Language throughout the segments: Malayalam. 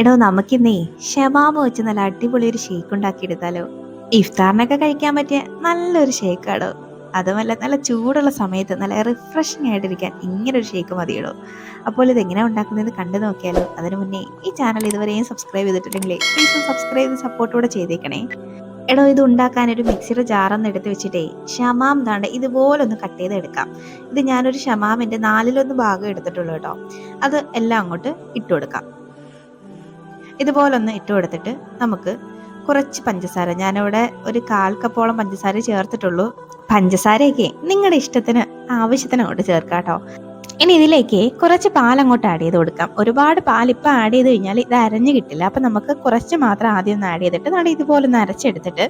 എടോ നമുക്കിന്നേ ഷബാബ് വെച്ച് നല്ല അടിപൊളി ഒരു ഷേക്ക് ഉണ്ടാക്കിയെടുത്താലോ. ഇഫ്താറിനൊക്കെ കഴിക്കാൻ പറ്റിയ നല്ലൊരു ഷേക്കാടോ അതുമല്ല നല്ല ചൂടുള്ള സമയത്ത് നല്ല റിഫ്രഷിംഗ് ആയിട്ടിരിക്കാൻ ഇങ്ങനെ ഒരു ഷേക്ക് മതിയിടോ. അപ്പോൾ ഇത് എങ്ങനെ ഉണ്ടാക്കുന്നത് കണ്ടു നോക്കിയാലോ. അതിനു മുന്നേ ഈ ചാനൽ ഇതുവരെയും സബ്സ്ക്രൈബ് ചെയ്തിട്ടുണ്ടെങ്കിൽ പ്ലീസ് സബ്സ്ക്രൈബ് ചെയ്ത് സപ്പോർട്ടോടെ ചെയ്തേക്കണേ. എടോ ഇത് ഉണ്ടാക്കാൻ ഒരു മിക്സിയുടെ ജാറൊന്ന് എടുത്ത് വെച്ചിട്ടേ ഷമാം താണ്ട് ഇതുപോലെ ഒന്ന് കട്ട് ചെയ്ത് എടുക്കാം. ഇത് ഞാനൊരു ഷമാമിന്റെ നാലിലൊന്ന് ഭാഗം എടുത്തിട്ടുള്ളൂ കേട്ടോ. അത് എല്ലാം അങ്ങോട്ട് ഇട്ട് കൊടുക്കാം. ഇതുപോലൊന്ന് ഇട്ട് കൊടുത്തിട്ട് നമുക്ക് കുറച്ച് പഞ്ചസാര. ഞാനിവിടെ ഒരു കാൽ കപ്പോളം പഞ്ചസാര ചേർത്തിട്ടുള്ളൂ. പഞ്ചസാരയൊക്കെ നിങ്ങളുടെ ഇഷ്ടത്തിന് ആവശ്യത്തിന് അങ്ങോട്ട് ചേർക്കാം കേട്ടോ. ഇനി ഇതിലേക്ക് കുറച്ച് പാൽ അങ്ങോട്ട് ആഡ് ചെയ്ത് കൊടുക്കാം. ഒരുപാട് പാൽ ഇപ്പം ആഡ് ചെയ്ത് കഴിഞ്ഞാൽ ഇത് അരഞ്ഞു കിട്ടില്ല. അപ്പം നമുക്ക് കുറച്ച് മാത്രം ആദ്യം ഒന്ന് ആഡ് ചെയ്തിട്ട് നമ്മുടെ ഇതുപോലെ ഒന്ന് അരച്ചെടുത്തിട്ട്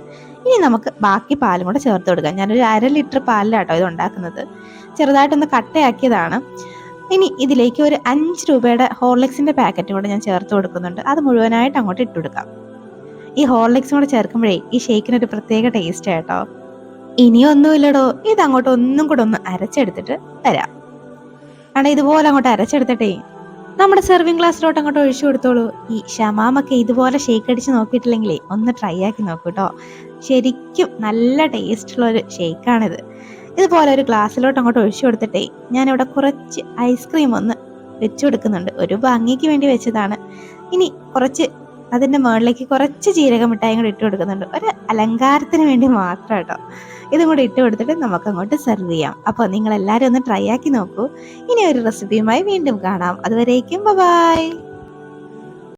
ഇനി നമുക്ക് ബാക്കി പാലും കൂടെ ചേർത്ത് കൊടുക്കാം. ഞാനൊരു അര ലിറ്റർ പാലിലാട്ടോ ഇത് ഉണ്ടാക്കുന്നത്. ചെറുതായിട്ടൊന്ന് കട്ടയാക്കിയതാണ്. ഇനി ഇതിലേക്ക് ഒരു അഞ്ച് രൂപയുടെ ഹോർലിക്സിന്റെ പാക്കറ്റും കൂടെ ഞാൻ ചേർത്ത് കൊടുക്കുന്നുണ്ട്. അത് മുഴുവനായിട്ട് അങ്ങോട്ട് ഇട്ട് കൊടുക്കാം. ഈ ഹോർലിക്സും കൂടെ ചേർക്കുമ്പോഴേ ഈ ഷേക്കിനൊരു പ്രത്യേക ടേസ്റ്റ് കേട്ടോ. ഇനിയൊന്നുമില്ലടോ ഇത് അങ്ങോട്ട് ഒന്നും കൂടെ ഒന്ന് അരച്ചെടുത്തിട്ട് തരാം. കാരണം ഇതുപോലെ അങ്ങോട്ട് അരച്ചെടുത്തിട്ടേ നമ്മുടെ സെർവിങ് ഗ്ലാസ്സിലോട്ട് അങ്ങോട്ട് ഒഴിച്ചു കൊടുത്തോളൂ. ഈ ഷമാമൊക്കെ ഇതുപോലെ ഷേക്ക് അടിച്ച് നോക്കിയിട്ടില്ലെങ്കിലേ ഒന്ന് ട്രൈ ആക്കി നോക്കൂ കേട്ടോ. ശരിക്കും നല്ല ടേസ്റ്റുള്ള ഒരു ഷേക്കാണിത് ഇതുപോലെ ഒരു ഗ്ലാസ്സിലോട്ട് അങ്ങോട്ട് ഒഴിച്ചു കൊടുത്തിട്ടേ ഞാനിവിടെ കുറച്ച് ഐസ്ക്രീം ഒന്ന് വെച്ചു കൊടുക്കുന്നുണ്ട്. ഒരു ഭംഗിക്ക് വേണ്ടി വെച്ചതാണ്. ഇനി കുറച്ച് അതിന്റെ മുകളിലേക്ക് കുറച്ച് ജീരക മിഠായി കൂടി ഇട്ട് കൊടുക്കുന്നുണ്ട്. ഒരു അലങ്കാരത്തിന് വേണ്ടി മാത്രം കേട്ടോ. ഇതും കൂടി ഇട്ട് കൊടുത്തിട്ട് നമുക്ക് അങ്ങോട്ട് സെർവ് ചെയ്യാം. അപ്പോൾ നിങ്ങൾ എല്ലാവരും ഒന്ന് ട്രൈ ആക്കി നോക്കൂ. ഇനി ഒരു റെസിപ്പിയുമായി വീണ്ടും കാണാം. അതുവരേക്കും ബൈ